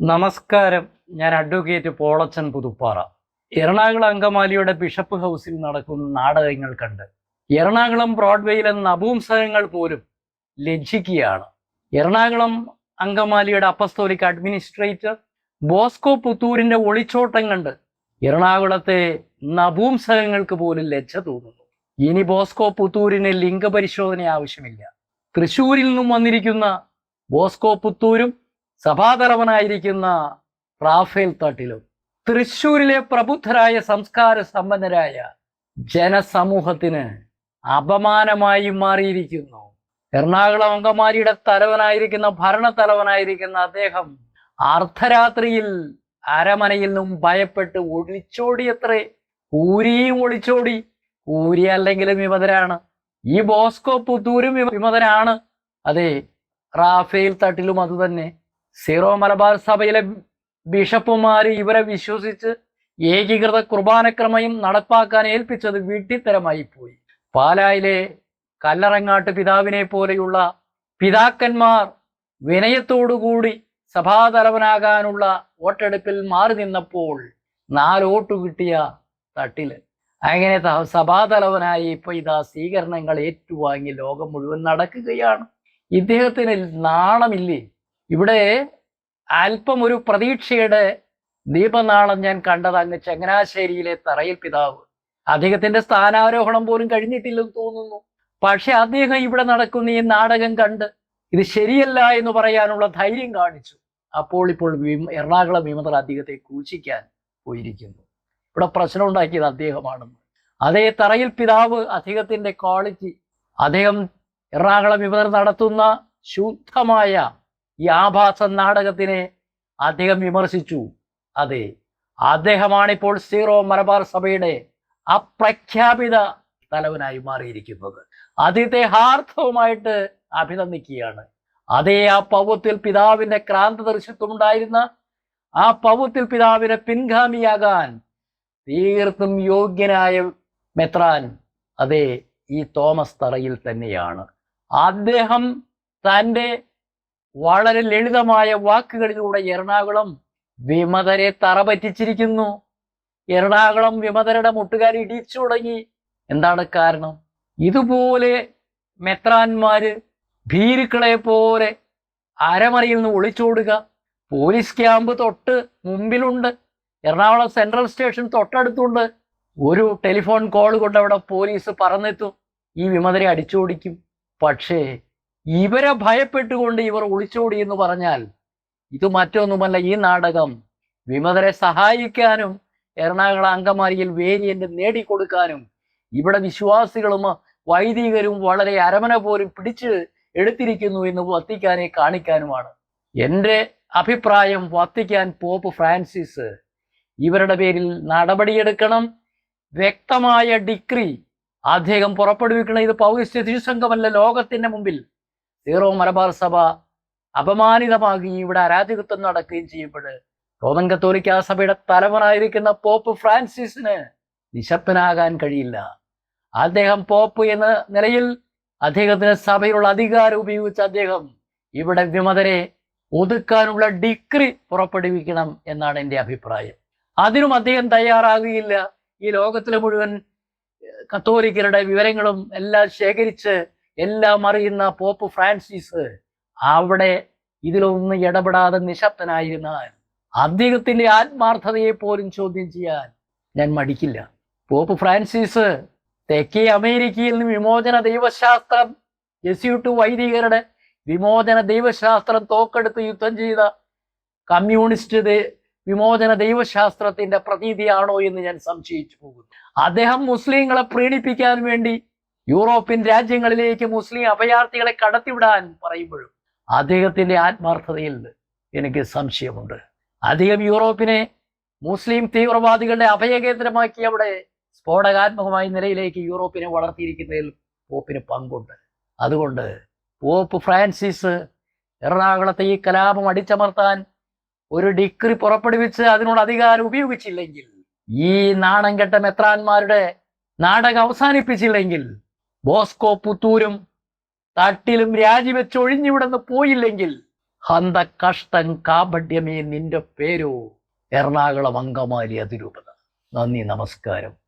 നമസ്കാരം. ഞാൻ അഡ്വക്കേറ്റ് പോളച്ചൻ പുതുപ്പാറ. എറണാകുളം അങ്കമാലിയുടെ ബിഷപ്പ് ഹൗസിൽ നടക്കുന്ന നാടകങ്ങൾ കണ്ട് എറണാകുളം ബ്രോഡ്വേയിലെ നപുംസകങ്ങൾ പോലും ലജ്ജിക്കുകയാണ്. എറണാകുളം അങ്കമാലിയുടെ അപ്പസ്തോലിക് അഡ്മിനിസ്ട്രേറ്റർ ബോസ്കോ പുത്തൂരിന്റെ ഒളിച്ചോട്ടം കണ്ട് എറണാകുളത്തെ നപുംസകങ്ങൾക്ക് പോലും ലജ്ജ തോന്നുന്നു. ഇനി ബോസ്കോ പുത്തൂരിന് ലിംഗപരിശോധന ആവശ്യമില്ല. തൃശ്ശൂരിൽ നിന്നും വന്നിരിക്കുന്ന ബോസ്കോ പുത്തൂരും സഭാതലവനായിരിക്കുന്ന റാഫേൽ തട്ടിലും തൃശ്ശൂരിലെ പ്രബുദ്ധരായ സംസ്കാര സമ്പന്നരായ ജനസമൂഹത്തിന് അപമാനമായി മാറിയിരിക്കുന്നു. എറണാകുളം അങ്കമാലിയുടെ തലവനായിരിക്കുന്ന ഭരണത്തലവനായിരിക്കുന്ന അദ്ദേഹം അർദ്ധരാത്രിയിൽ അരമനയിൽ നിന്നും ഭയപ്പെട്ട് ഒളിച്ചോടിയത്രേ ഊരിയും ഒളിച്ചോടി. ഊരി അല്ലെങ്കിലും വിമതരാണ്. ഈ ബോസ്കോ പുത്തൂരും വിമതരാണ്. അതെ റാഫേൽ തട്ടിലും അതുതന്നെ. സീറോ മലബാർ സഭയിലെ ബിഷപ്പുമാര് ഇവരെ വിശ്വസിച്ച് ഏകീകൃത കുർബാനക്രമയും നടപ്പാക്കാൻ ഏൽപ്പിച്ചത് വീട്ടിത്തരമായി പോയി. പാലായിലെ കല്ലറങ്ങാട്ട് പിതാവിനെ പോലെയുള്ള പിതാക്കന്മാർ വിനയത്തോടുകൂടി സഭാതലവനാകാനുള്ള വോട്ടെടുപ്പിൽ മാറി നിന്നപ്പോൾ നാല് വോട്ട് കിട്ടിയ തട്ടിൽ. അങ്ങനെ സഭാതലവനായി ഇപ്പൊ ഇതാ സ്വീകരണങ്ങൾ ഏറ്റുവാങ്ങി ലോകം മുഴുവൻ നടക്കുകയാണ്. ഇദ്ദേഹത്തിന് നാണമില്ലേ? ഇവിടെ അല്പം ഒരു പ്രതീക്ഷയുടെ ദീപനാളം ഞാൻ കണ്ടത് അങ്ങ് ചങ്ങനാശ്ശേരിയിലെ തറയിൽ പിതാവ്. അദ്ദേഹത്തിന്റെ സ്ഥാനാരോഹണം പോലും കഴിഞ്ഞിട്ടില്ലെന്ന് തോന്നുന്നു. പക്ഷെ അദ്ദേഹം ഇവിടെ നടക്കുന്ന ഈ നാടകം കണ്ട് ഇത് ശരിയല്ല എന്ന് പറയാനുള്ള ധൈര്യം കാണിച്ചു. അപ്പോൾ ഇപ്പോൾ എറണാകുളം വിമതർ അദ്ദേഹത്തെ ക്രൂശിക്കാൻ പോയിരിക്കുന്നു. ഇവിടെ പ്രശ്നം ഉണ്ടാക്കിയത് അദ്ദേഹമാണെന്ന്. അതേ തറയിൽ പിതാവ് അദ്ദേഹത്തിന്റെ ക്വാളിറ്റി അദ്ദേഹം എറണാകുളം വിമതർ നടത്തുന്ന ശുദ്ധമായ ഈ ആഭാസ നാടകത്തിനെ അദ്ദേഹം വിമർശിച്ചു. അതെ അദ്ദേഹമാണിപ്പോൾ സീറോ മലബാർ സഭയുടെ അപ്രഖ്യാപിത തലവനായി മാറിയിരിക്കുന്നത്. അദ്ദേഹത്തെ ഹാർദവുമായിട്ട് അഭിനന്ദിക്കുകയാണ്. അതേ ആ പൗവത്തിൽ പിതാവിന്റെ ക്രാന്തദർശിത്വം ഉണ്ടായിരുന്ന ആ പൗവത്തിൽ പിതാവിനെ പിൻഗാമിയാകാൻ തീർത്തും യോഗ്യനായ മെത്രാൻ അതെ ഈ തോമസ് തറയിൽ തന്നെയാണ്. അദ്ദേഹം തന്റെ വളരെ ലളിതമായ വാക്കുകളിലൂടെ എറണാകുളം വിമതരെ തറ പറ്റിച്ചിരിക്കുന്നു എറണാകുളം വിമതരുടെ മുട്ടുകാരി ഇടിച്ചു തുടങ്ങി. എന്താണ് കാരണം? ഇതുപോലെ മെത്രാന്മാര് ഭീരുക്കളെ പോലെ അരമറിയിൽ നിന്ന് ഒളിച്ചോടുക. പോലീസ് ക്യാമ്പ് തൊട്ട് മുമ്പിലുണ്ട്. എറണാകുളം സെൻട്രൽ സ്റ്റേഷൻ തൊട്ടടുത്തുണ്ട്. ഒരു ടെലിഫോൺ കോൾ കൊണ്ട് അവിടെ പോലീസ് പറന്നെത്തും. ഈ വിമതരെ അടിച്ചോടിക്കും. പക്ഷേ ഇവരെ ഭയപ്പെട്ടുകൊണ്ട് ഇവർ ഒളിച്ചോടി എന്ന് പറഞ്ഞാൽ ഇത് മറ്റൊന്നുമല്ല ഈ നാടകം വിമതരെ സഹായിക്കാനും എറണാകുളം അങ്കമാലിയിൽ വേരിയന്റ് നേടിക്കൊടുക്കാനും ഇവിടെ വിശ്വാസികളും വൈദികരും വളരെ അരമന പോലും പിടിച്ച് എടുത്തിരിക്കുന്നു എന്ന് വത്തിക്കാനെ കാണിക്കാനുമാണ്. എന്റെ അഭിപ്രായം വത്തിക്കാൻ പോപ്പ് ഫ്രാൻസിസ് ഇവരുടെ പേരിൽ നടപടിയെടുക്കണം. വ്യക്തമായ ഡിഗ്രി അദ്ദേഹം പുറപ്പെടുവിക്കണം ഇത് പൗരസ്ത്യ തിരുസംഘമല്ല ലോകത്തിന്റെ മുമ്പിൽ സീറോ മലബാർ സഭ അപമാനിതമാകുകയും ഇവിടെ അരാജകത്വം നടക്കുകയും ചെയ്യുമ്പോൾ റോമൻ കത്തോലിക്ക സഭയുടെ തലവനായിരിക്കുന്ന പോപ്പ് ഫ്രാൻസിസിന് നിശബ്ദനാകാൻ കഴിയില്ല. അദ്ദേഹം പോപ്പ് എന്ന നിലയിൽ അദ്ദേഹത്തിന് സഭയിലുള്ള അധികാരം ഉപയോഗിച്ച് അദ്ദേഹം ഇവിടെ വിമതരെ ഒതുക്കാനുള്ള ഡിഗ്രി പുറപ്പെടുവിക്കണം എന്നാണ് എന്റെ അഭിപ്രായം. അതിനും അദ്ദേഹം തയ്യാറാകുകയില്ല. ഈ ലോകത്തിലെ മുഴുവൻ കത്തോലിക്കരുടെ വിവരങ്ങളും എല്ലാം ശേഖരിച്ച് എല്ലാം അറിയുന്ന പോപ്പ് ഫ്രാൻസിസ് അവിടെ ഇതിലൊന്നും ഇടപെടാതെ നിശബ്ദനായിരുന്നാൽ അദ്ദേഹത്തിന്റെ ആത്മാർത്ഥതയെ പോലും ചോദ്യം ചെയ്യാൻ ഞാൻ മടിക്കില്ല. പോപ്പ് ഫ്രാൻസിസ് തെക്കേ അമേരിക്കയിൽ നിന്ന് വിമോചന ദൈവശാസ്ത്രം യെസ്യൂട്ട് വൈദികരുടെ വിമോചന ദൈവശാസ്ത്രം തോക്കെടുത്ത് യുദ്ധം ചെയ്ത കമ്മ്യൂണിസ്റ്റ് വിമോചന ദൈവശാസ്ത്രത്തിന്റെ പ്രതീതിയാണോ എന്ന് ഞാൻ സംശയിച്ചു പോകുന്നു. അദ്ദേഹം മുസ്ലിങ്ങളെ പ്രീണിപ്പിക്കാൻ വേണ്ടി യൂറോപ്യൻ രാജ്യങ്ങളിലേക്ക് മുസ്ലിം അഭയാർത്ഥികളെ കടത്തിവിടാൻ പറയുമ്പോഴും അദ്ദേഹത്തിന്റെ ആത്മാർത്ഥതയിൽ എനിക്ക് സംശയമുണ്ട്. അദ്ദേഹം യൂറോപ്പിനെ മുസ്ലിം തീവ്രവാദികളുടെ അഭയകേന്ദ്രമാക്കി അവിടെ സ്ഫോടകാത്മകമായ നിലയിലേക്ക് യൂറോപ്പിനെ വളർത്തിയിരിക്കുന്നതിൽ പോപ്പിന് പങ്കുണ്ട്. അതുകൊണ്ട് പോപ്പ് ഫ്രാൻസിസ് എറണാകുളത്തെ ഈ കലാപം അടിച്ചമർത്താൻ ഒരു ഡിഗ്രി പുറപ്പെടുവിച്ച് അതിനോട് അധികാരം ഉപയോഗിച്ചില്ലെങ്കിൽ ഈ നാണം കെട്ട മെത്രാന്മാരുടെ നാടകം അവസാനിപ്പിച്ചില്ലെങ്കിൽ ബോസ്കോ പുത്തൂരും തട്ടിലും രാജിവെച്ച് ഒഴിഞ്ഞിവിടുന്ന് പോയില്ലെങ്കിൽ ഹന്ത കഷ്ടം കാപഢ്യമേ നിന്റെ പേരോ. എറണാകുളം അങ്കമാലി അതിരൂപത. നന്ദി നമസ്കാരം.